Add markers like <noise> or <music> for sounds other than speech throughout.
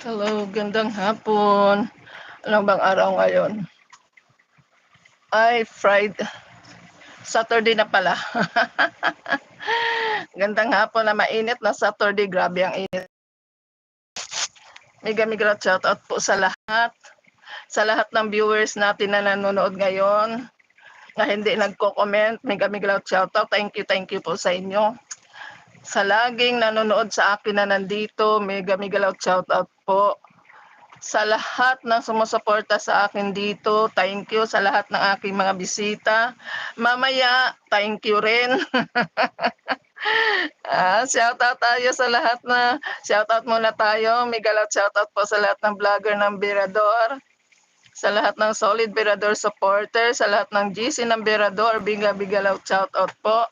Hello, gandang hapon. Ano bang araw ngayon? Ay, Friday. Saturday na pala. <laughs> gandang hapon na mainit na Saturday. Grabe ang init. Mega mega shout out po sa lahat. Sa lahat ng viewers natin na nanonood ngayon na hindi nagko-comment. Mega mega shout out. Thank you, thank you po sa inyo. Sa laging nanonood sa akin na nandito, mega mega shout out po sa lahat ng sumusuporta sa akin dito. Thank you sa lahat ng aking mga bisita. Mamaya, thank you rin. <laughs> ah, shout out tayo sa lahat na shout out muna tayo. Mega loud shout out po sa lahat ng vlogger ng Birador. Sa lahat ng solid Birador supporter, sa lahat ng GC ng Birador, biga biga loud shout out po.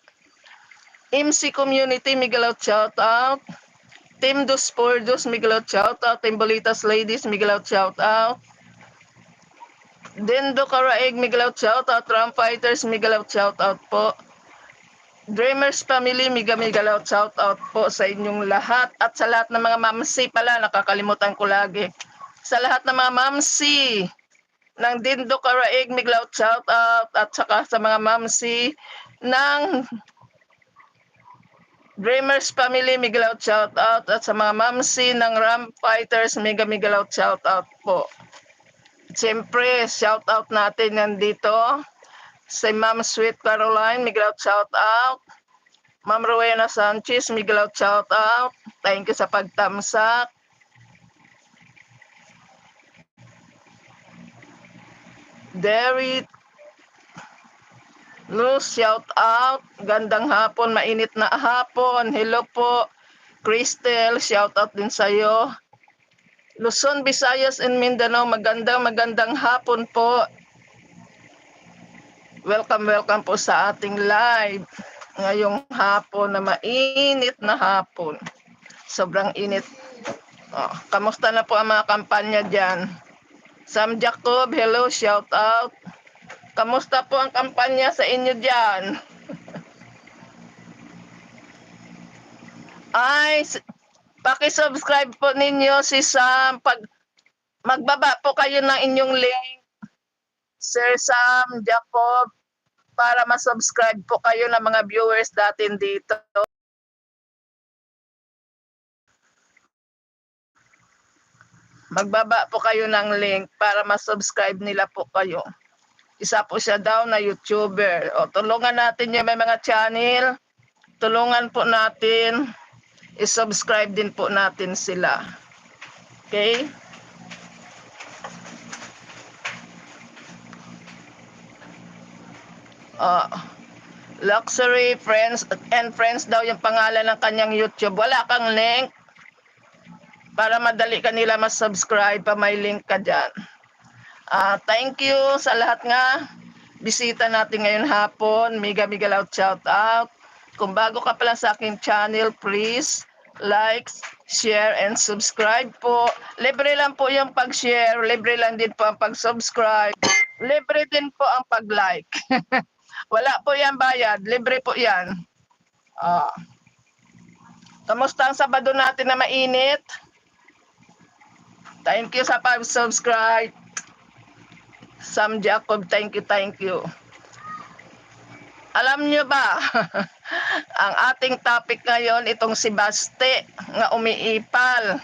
MC community, mega loud shout out. Team Dos por Dos, Miguel shout out. Team Bolitas Ladies, Miguel shout out. Dendo Karaeg, Miguel shout out. Ram Fighters, Miguel shout out po. Dreamers Family, Miga Miguel shout out po sa inyong lahat. At sa lahat ng mga mamsi pala, nakakalimutan ko lagi. Sa lahat ng mga mamsi ng Dindo Karaeg, Miguel shout out. At saka sa mga mamsi ng Dreamers Family, Miguel out shout out at sa mga mamsi ng Ram Fighters, mega mega out shout out po. Siyempre, shout out natin nandito si Ma'am Sweet Caroline, Miguel out shout out. Ma'am Rowena Sanchez, Miguel out shout out. Thank you sa pagtamsak. Derry Luz, shout out. Gandang hapon, mainit na hapon. Hello po. Crystal, shout out din sa'yo. Luzon, Visayas, and Mindanao, magandang magandang hapon po. Welcome, welcome po sa ating live. Ngayong hapon na mainit na hapon. Sobrang init. Oh, kamusta na po ang mga kampanya dyan? Sam Jacob, hello, shout out. Kamusta po ang kampanya sa inyo dyan? Ay, paki-subscribe po ninyo si Sam. Pag magbaba po kayo ng inyong link, Sir Sam, Jacob, para ma-subscribe po kayo ng mga viewers natin dito. Magbaba po kayo ng link para ma-subscribe nila po kayo isa po siya daw na YouTuber. O, tulungan natin yung may mga channel. Tulungan po natin. I-subscribe din po natin sila. Okay? Uh, Luxury Friends and Friends daw yung pangalan ng kanyang YouTube. Wala kang link para madali kanila mas-subscribe pa may link ka dyan. Ah, thank you sa lahat nga bisita natin ngayon hapon. Mega mega loud shout out. Kung bago ka pa lang sa aking channel, please like, share, and subscribe po. Libre lang po yung pag-share. Libre lang din po ang pag-subscribe. Libre din po ang pag-like. <laughs> Wala po yan bayad. Libre po yan. Ah. Kamusta ang Sabado natin na mainit? Thank you sa pag-subscribe. Sam Jacob, thank you, thank you. Alam nyo ba, <laughs> ang ating topic ngayon, itong si Baste, nga umiipal,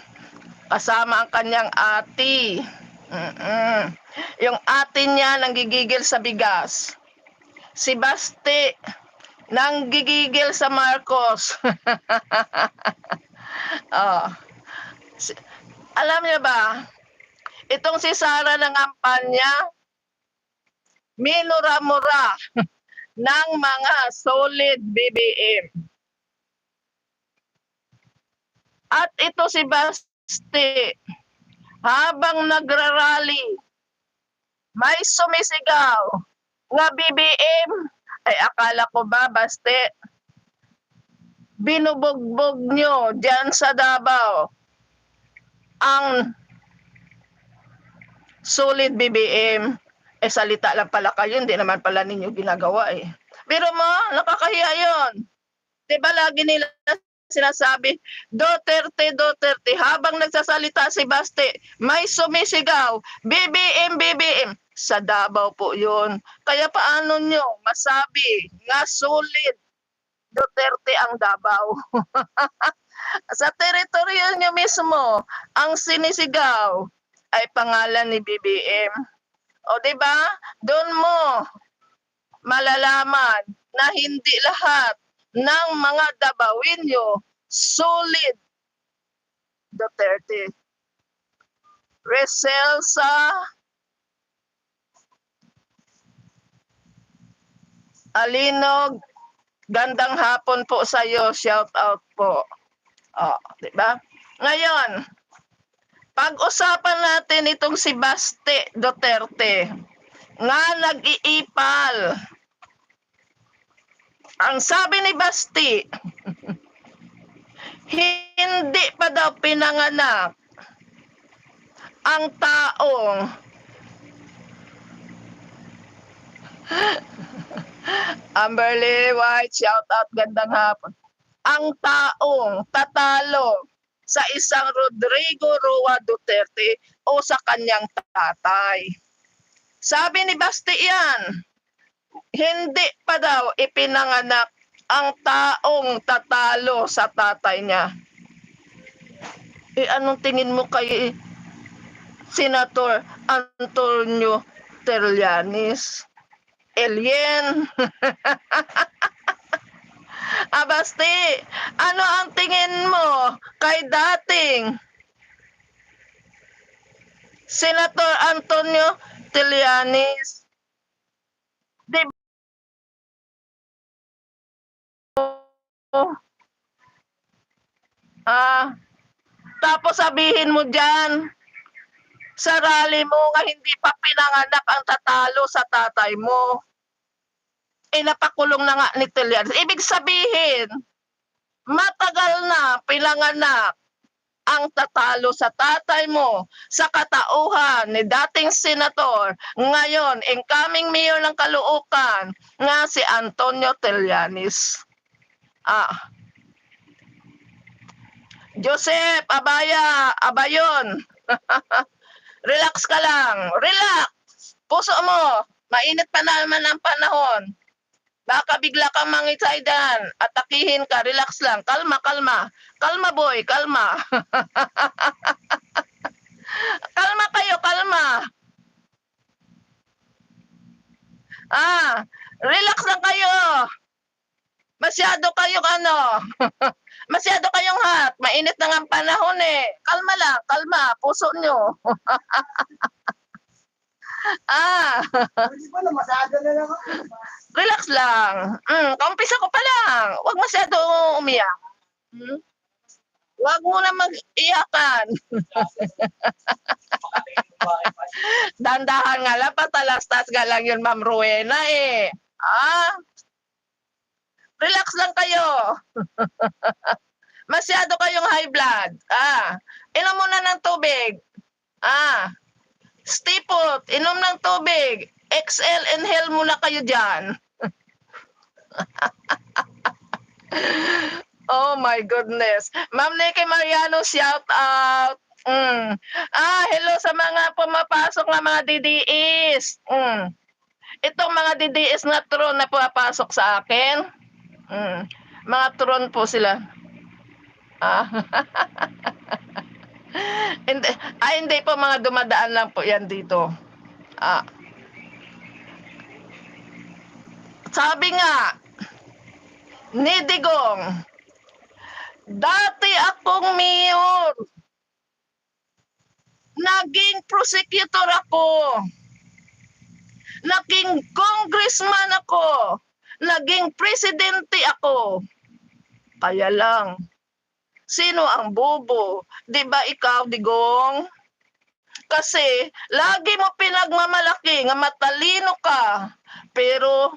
kasama ang kanyang ati. Mm-mm. Yung ati niya nanggigigil sa bigas. Si Baste, nanggigigil sa Marcos. <laughs> oh. Alam niyo ba, itong si Sara ng kampanya, minura-mura <laughs> ng mga solid BBM. At ito si Basti, habang nagrarally, may sumisigaw nga BBM. Ay akala ko ba, Basti, binubugbog nyo dyan sa Davao ang solid BBM eh salita lang pala kayo, hindi naman pala ninyo ginagawa eh. Pero mo, nakakahiya yun. Di ba lagi nila sinasabi, Duterte, Duterte, habang nagsasalita si Baste, may sumisigaw, BBM, BBM. Sa Davao po yun. Kaya paano nyo masabi nga sulit Duterte ang Davao? <laughs> Sa teritoryo nyo mismo, ang sinisigaw ay pangalan ni BBM. O di ba? Doon mo malalaman na hindi lahat ng mga Dabawinyo solid Duterte. Reselsa Alinog, gandang hapon po sa iyo. Shout out po. Oh, 'di ba? Ngayon, pag-usapan natin itong si Baste Duterte nga nag-iipal. Ang sabi ni Basti, <laughs> hindi pa daw pinanganak ang taong <laughs> Amberly White, shout out, gandang hapon. Ang taong tatalo sa isang Rodrigo Roa Duterte o sa kanyang tatay. Sabi ni Basti yan, hindi pa daw ipinanganak ang taong tatalo sa tatay niya. Eh, anong tingin mo kay Senator Antonio Terlianis? Alien. <laughs> Abasti, ano ang tingin mo kay dating Senator Antonio Trillanes? Di? Ah, tapos sabihin mo dyan, sa rally mo nga hindi pa pinanganak ang tatalo sa tatay mo. Eh, napakulong na nga ni Trillanes. Ibig sabihin, matagal na pinanganak ang tatalo sa tatay mo sa katauhan ni dating senator, ngayon incoming mayor ng Caloocan nga si Antonio Trillanes. Ah. Joseph Abaya, Abayon. <laughs> Relax ka lang. Relax. Puso mo. Mainit pa naman ang panahon. Baka bigla kang mangitsidan. Atakihin ka. Relax lang. Kalma, kalma. Kalma, boy. Kalma. <laughs> kalma kayo. Kalma. Ah, relax lang kayo. Masyado kayong ano. <laughs> Masyado kayong hot. Mainit na nga ang panahon eh. Kalma lang. Kalma. Puso nyo. <laughs> ah. Hindi pa na, masada na lang ako. Relax lang. Mm, kaumpisa ko pa lang. Huwag masyado umiyak. Hmm? Huwag mo na mag-iyakan. <laughs> Dandahan nga lang, patalastas nga lang yun, Ma'am Rowena eh. Ah? Relax lang kayo. <laughs> Masyado kayong high blood. Ah, inom muna ng tubig. Ah, stay put, inom ng tubig. Exhale, inhale muna kayo dyan. <laughs> oh my goodness. Ma'am Nikki Mariano, shout out. Mm. Ah, hello sa mga pumapasok na mga DDS. Mm. Itong mga DDS na tron na pumapasok sa akin. Mm. Mga tron po sila. Ah. <laughs> <laughs> hindi, ah, hindi po mga dumadaan lang po yan dito. Ah. Sabi nga, ni Digong, dati akong mayor, naging prosecutor ako, naging congressman ako, naging presidente ako. Kaya lang, sino ang bobo? Di ba ikaw, Digong? Kasi, lagi mo pinagmamalaki nga matalino ka, pero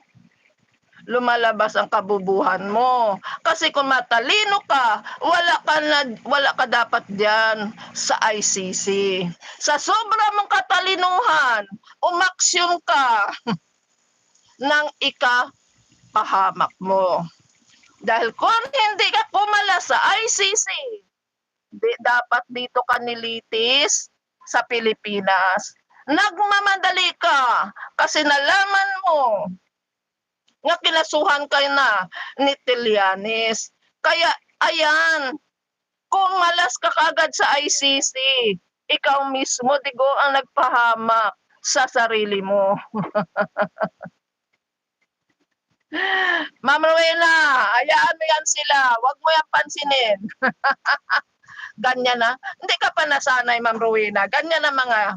lumalabas ang kabubuhan mo. Kasi kung matalino ka, wala ka, na, wala ka dapat diyan sa ICC. Sa sobra mong katalinuhan, umaksyon ka <laughs> ng ika pahamak mo. Dahil kung hindi ka pumala sa ICC, di, dapat dito ka nilitis sa Pilipinas. Nagmamadali ka kasi nalaman mo nga kinasuhan ka na ni Tilianis. Kaya, ayan, kung malas ka kagad sa ICC, ikaw mismo, digo, ang nagpahamak sa sarili mo. <laughs> Ma'am Rowena, hayaan mo yan sila. Huwag mo yan pansinin. <laughs> Ganyan na. Hindi ka pa nasanay, Ma'am Rowena. Ganyan na mga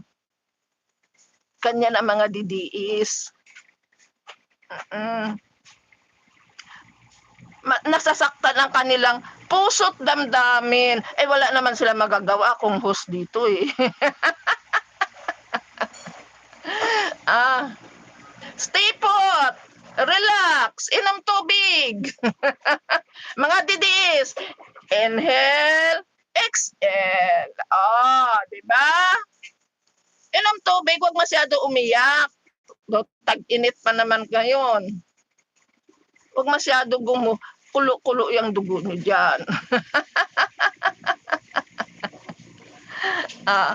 ganyan ang mga didiis. Mm. Ma- nasasaktan ang kanilang puso't damdamin. Eh wala naman sila magagawa kung host dito eh. <laughs> ah. Stay put. Relax. Inom tubig. <laughs> mga didiis. Inhale. Exhale. Oh, di ba? Inom tubig, huwag masyado umiyak. Tag-init pa naman ngayon. Huwag masyado gumu, kulo-kulo yung dugo niyo dyan. <laughs> ah,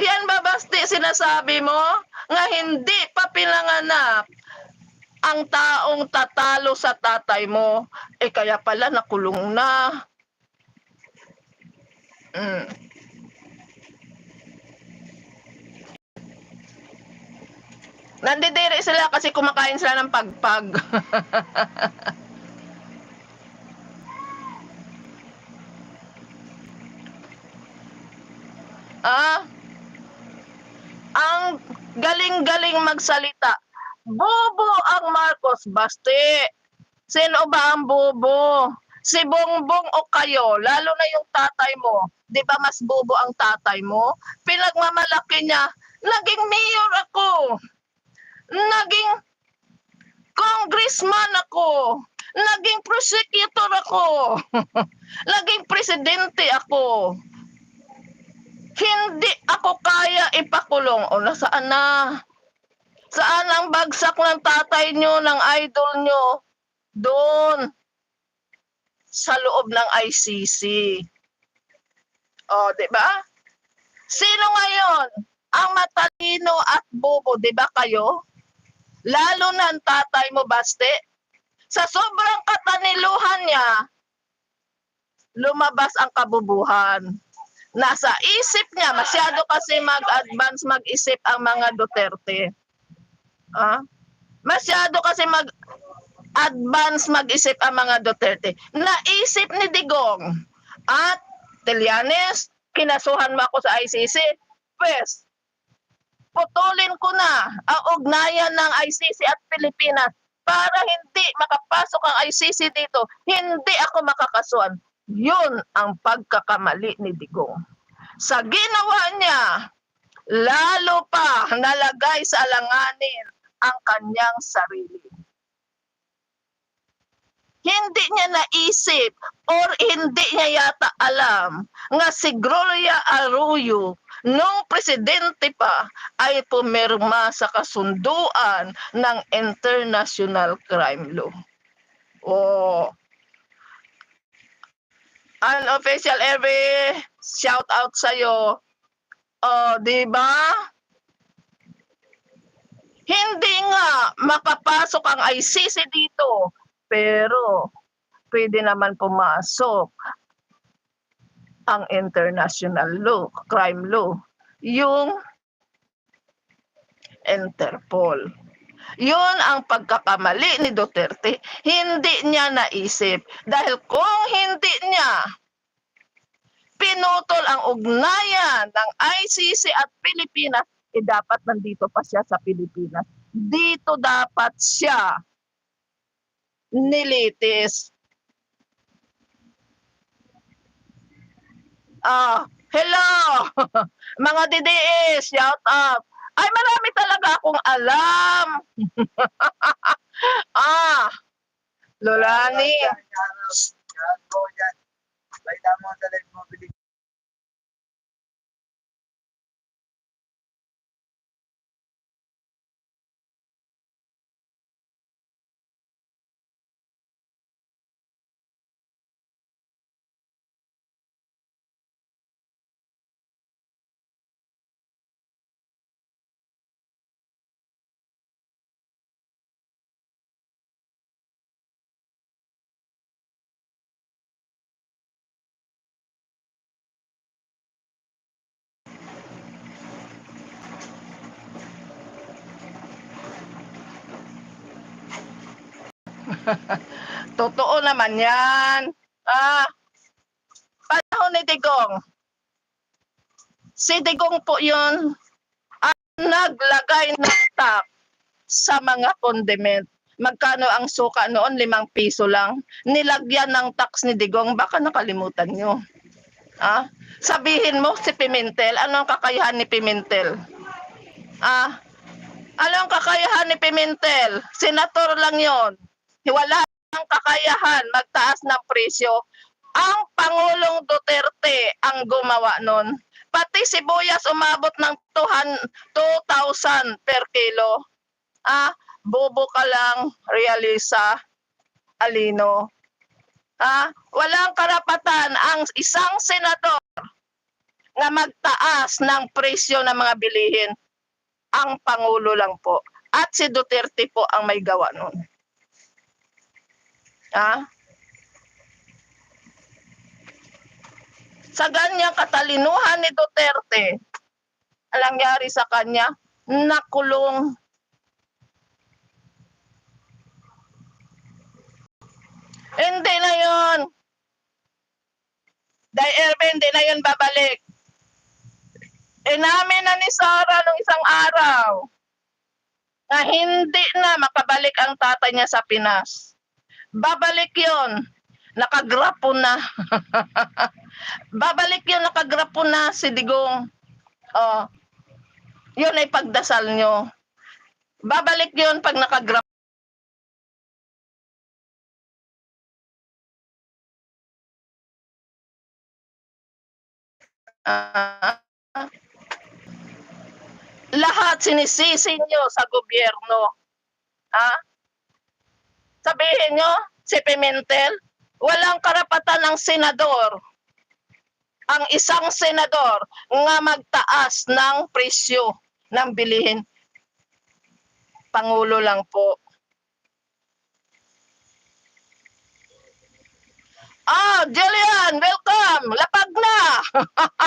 yan ba basti sinasabi mo? Nga hindi pa pinanganak ang taong tatalo sa tatay mo. Eh kaya pala nakulong na. Mm. Nandidiri sila kasi kumakain sila ng pagpag. <laughs> ah, ang galing-galing magsalita. Bobo ang Marcos Baste. Sino ba ang bobo? Si Bongbong o kayo, lalo na yung tatay mo. Di ba mas bobo ang tatay mo? Pinagmamalaki niya, naging mayor ako naging congressman ako, naging prosecutor ako, <laughs> naging presidente ako. Hindi ako kaya ipakulong. O nasaan na? Saan ang bagsak ng tatay nyo, ng idol nyo? Doon. Sa loob ng ICC. O, di ba? Sino ngayon ang matalino at bobo, di ba kayo? Lalo na ang tatay mo, Baste. Sa sobrang kataniluhan niya, lumabas ang kabubuhan. Nasa isip niya, masyado kasi mag-advance mag-isip ang mga Duterte. Ah? Masyado kasi mag advance mag-isip ang mga Duterte. Naisip ni Digong at Telianes, kinasuhan mo ako sa ICC. Pwes, putulin ko na ang ugnayan ng ICC at Pilipinas para hindi makapasok ang ICC dito, hindi ako makakasuhan. Yun ang pagkakamali ni Digong. Sa ginawa niya, lalo pa nalagay sa alanganin ang kanyang sarili. Hindi niya naisip or hindi niya yata alam nga si Gloria Arroyo nung presidente pa ay pumirma sa kasunduan ng International Crime Law. Oh. Unofficial every shout out sa iyo. Oh, 'di ba? Hindi nga makapasok ang ICC dito, pero pwede naman pumasok ang international law, crime law, yung Interpol. Yun ang pagkakamali ni Duterte. Hindi niya naisip. Dahil kung hindi niya pinutol ang ugnayan ng ICC at Pilipinas, eh dapat nandito pa siya sa Pilipinas. Dito dapat siya nilitis. Ah, hello! Mga DDS, shout out. Ay, marami talaga akong alam. ah, Lolani. Yan, <laughs> Totoo naman yan. Ah, panahon ni Digong. Si Digong po yun ang naglagay ng tax sa mga condiment. Magkano ang suka noon? Limang piso lang. Nilagyan ng tax ni Digong. Baka nakalimutan nyo. Ah, sabihin mo si Pimentel, ano ang kakayahan ni Pimentel? Ah, ano ang kakayahan ni Pimentel? Senator lang yon. Wala ang kakayahan magtaas ng presyo. Ang Pangulong Duterte ang gumawa nun. Pati sibuyas umabot ng 200 2,000 per kilo. Ah, bobo ka lang, Realisa Alino. Ah, walang karapatan ang isang senador na magtaas ng presyo ng mga bilihin. Ang Pangulo lang po. At si Duterte po ang may gawa nun. Ah? Sa ganyang katalinuhan ni Duterte, ang nangyari sa kanya, nakulong. Hindi na yun. Dahil Erbe, hindi na yun babalik. Inamin na ni Sarah nung isang araw na hindi na makabalik ang tatay niya sa Pinas. Babalik yon Nakagrapo na. <laughs> Babalik yun, nakagrapo na si Digong. Oh, yun ay pagdasal nyo. Babalik yun pag nakagrapo. Ah, lahat sinisisi nyo sa gobyerno. Ha? Sabihin nyo, si Pimentel, walang karapatan ng senador. Ang isang senador nga magtaas ng presyo ng bilihin. Pangulo lang po. Ah, Julian, welcome. Lapag na.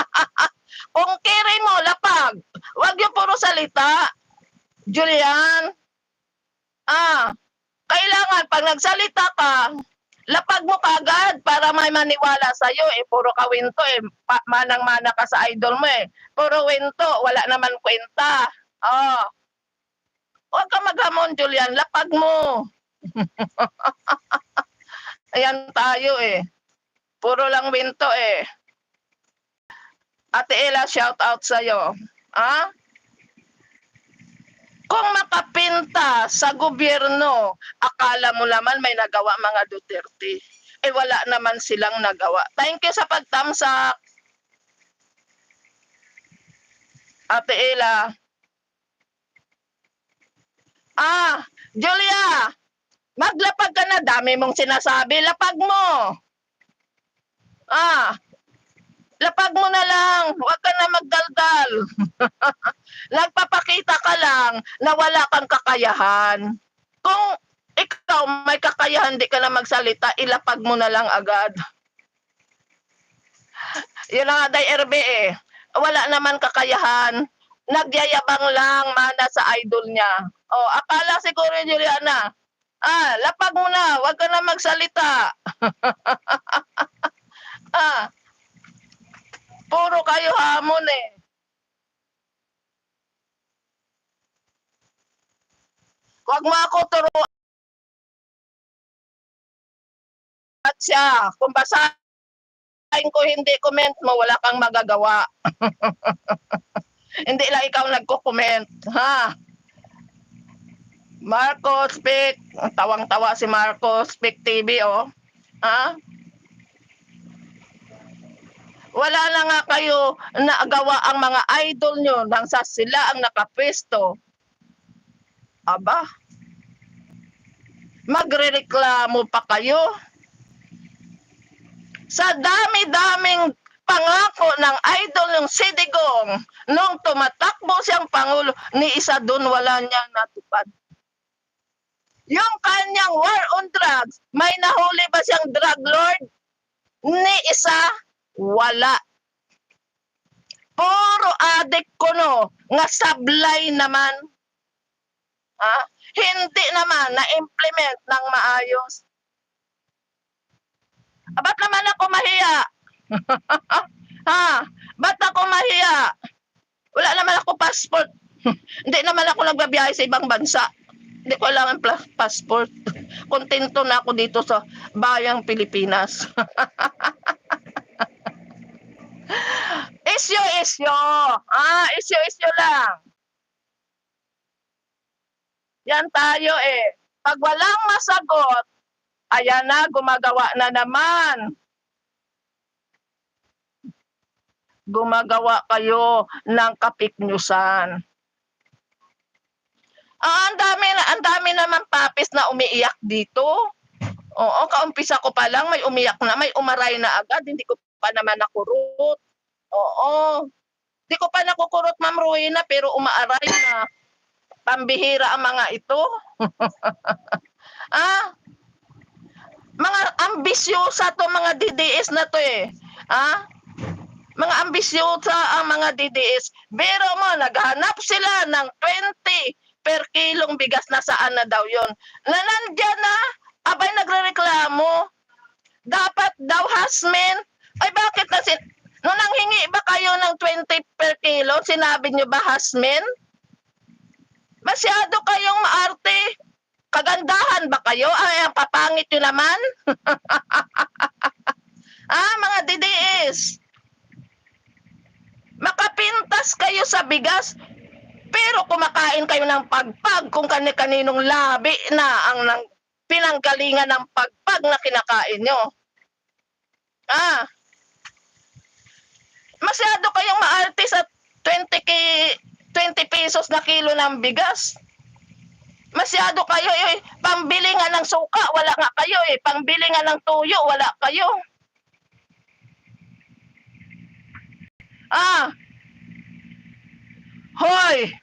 <laughs> Kung kiri mo, lapag. Huwag yung puro salita. Julian. Ah, kailangan pag nagsalita ka, lapag mo kagad para may maniwala sa iyo eh puro ka winto eh pa- manang-mana ka sa idol mo eh puro winto wala naman kwenta oh Huwag ka maghamon, Julian. Lapag mo. <laughs> Ayan tayo eh. Puro lang winto eh. Ate Ella, shout out sa'yo. Ha? Kung sa gobyerno, akala mo naman may nagawa mga Duterte. Eh wala naman silang nagawa. Thank you sa pagtamsak. Ate Ella. Ah, Julia, maglapag ka na. Dami mong sinasabi. Lapag mo. Ah, lapag mo na lang. Huwag ka na magdaldal. <laughs> Nagpapakita ka lang na wala kang kakayahan. Kung ikaw may kakayahan, di ka na magsalita, ilapag mo na lang agad. <laughs> Yun ang aday RB eh. Wala naman kakayahan. Nagyayabang lang mana sa idol niya. Oh, akala siguro Juliana, ah, lapag mo na, wag ka na magsalita. <laughs> ah, puro kayo hamon eh. Huwag mo ako turuan at siya. Kung basahin ko hindi comment mo, wala kang magagawa. <laughs> hindi lang ikaw nagko-comment. Ha? Marco Speak. Tawang-tawa si Marco Speak TV, oh. Ha? Wala na nga kayo nagawa ang mga idol nyo nang sa sila ang nakapwesto. Aba, magrereklamo pa kayo? Sa dami-daming pangako ng idol ng Sidigong nung tumatakbo siyang Pangulo, ni isa doon wala niyang natupad. Yung kanyang war on drugs, may nahuli ba siyang drug lord? Ni isa, wala. Puro adik ko no, nga sablay naman. Ha? hindi naman na-implement ng maayos. Ah, Ba't naman ako mahiya? <laughs> ha? Ba't ako mahiya? Wala naman ako passport. <laughs> hindi naman ako nagbabiyahe sa ibang bansa. Hindi ko kailangan pla- passport. <laughs> Kontento na ako dito sa bayang Pilipinas. Isyo, isyo. Ah, isyo, isyo lang. Yan tayo eh. Pag walang masagot, ayan na, gumagawa na naman. Gumagawa kayo ng kapiknyusan. Ah, ang dami ang dami naman papis na umiiyak dito. Oo, kaumpisa ko pa lang, may umiyak na, may umaray na agad, hindi ko pa naman nakurot. Oo. Hindi ko pa nakukurot, Ma'am Ruina, pero umaaray na. Pambihira ang mga ito. <laughs> ah, mga ambisyosa to mga DDS na to eh. Ah, mga ambisyosa ang mga DDS. Pero mo, naghanap sila ng 20 per kilong bigas na saan na daw yon. Na nandyan na, abay nagrereklamo. Dapat daw hasmin. Ay bakit na sin... Nung nanghingi ba kayo ng 20 per kilo, sinabi nyo ba hasmin? Masyado kayong maarte. Kagandahan ba kayo? Ay, ang papangit nyo naman. <laughs> ah, mga DDS. Makapintas kayo sa bigas, pero kumakain kayo ng pagpag kung kani-kaninong labi na ang nang, pinanggalingan ng pagpag na kinakain nyo. Ah, masyado kayong maarte sa 20 ki 20 pesos na kilo ng bigas. Masyado kayo eh. Pambili nga ng suka, wala nga kayo eh. Pambili nga ng tuyo, wala kayo. Ah. Hoy.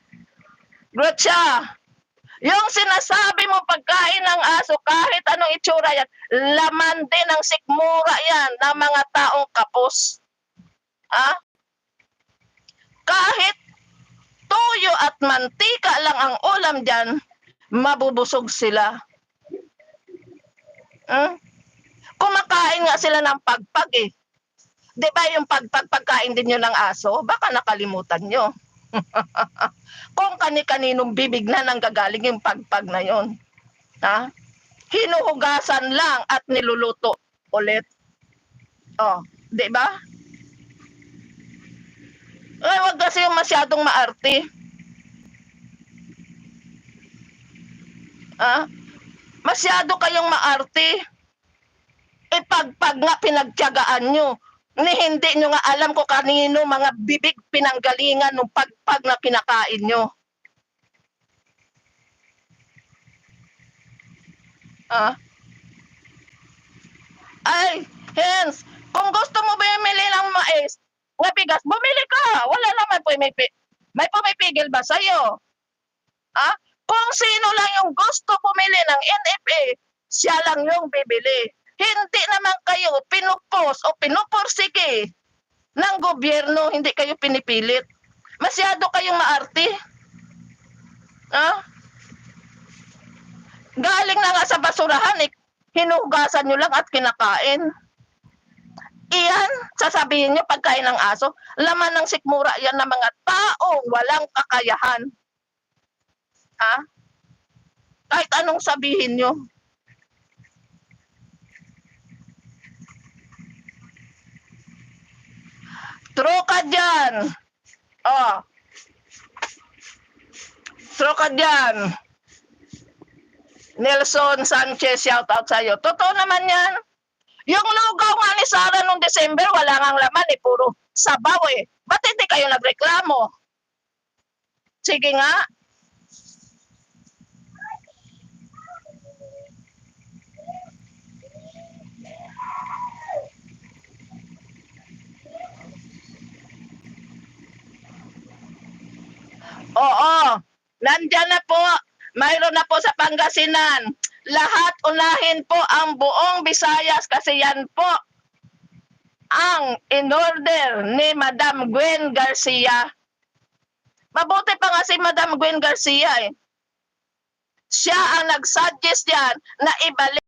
Gretcha. Yung sinasabi mo pagkain ng aso, kahit anong itsura yan, laman din ng sikmura yan ng mga taong kapos. Ah? Kahit toyo at mantika lang ang ulam dyan, mabubusog sila. Hmm? Kumakain nga sila ng pagpag eh. Di ba yung pagpag pagkain din yun ng aso? Baka nakalimutan nyo. <laughs> Kung kani-kaninong bibig na nang gagaling yung pagpag na yon. Ha? Hinuhugasan lang at niluluto ulit. Oh, di ba? Ay, wag kasi yung masyadong maarte. Ah? Masyado kayong maarte. Ipagpag nga pinagtiyagaan nyo. Ni hindi nyo nga alam ko kanino mga bibig pinanggalingan ng pagpag na kinakain nyo. Ah? Ay, hens, kung gusto mo bumili ng mais, nga bigas, bumili ka. Wala naman po may, may pumipigil ba sa'yo? Ah? Kung sino lang yung gusto bumili ng NFA, siya lang yung bibili. Hindi naman kayo pinupos o pinupursige ng gobyerno, hindi kayo pinipilit. Masyado kayong maarte. Ah? Galing na nga sa basurahan, eh, hinugasan nyo lang at kinakain. Iyan, sasabihin nyo pagkain ng aso, laman ng sikmura yan ng mga taong walang kakayahan. Ha? Kahit anong sabihin nyo. True ka dyan. Oh. True ka dyan. Nelson Sanchez, shout out sa'yo. Totoo naman yan. Yung lugaw nga ni Sara nung December, wala ngang laman eh, puro sabaw eh. Ba't hindi kayo nagreklamo? Sige nga. Oo, nandyan na po. Mayroon na po sa Pangasinan. Lahat unahin po ang buong Visayas kasi yan po ang in-order ni Madam Gwen Garcia. Mabuti pa nga si Madam Gwen Garcia eh. siya ang nag-suggest yan na ibalik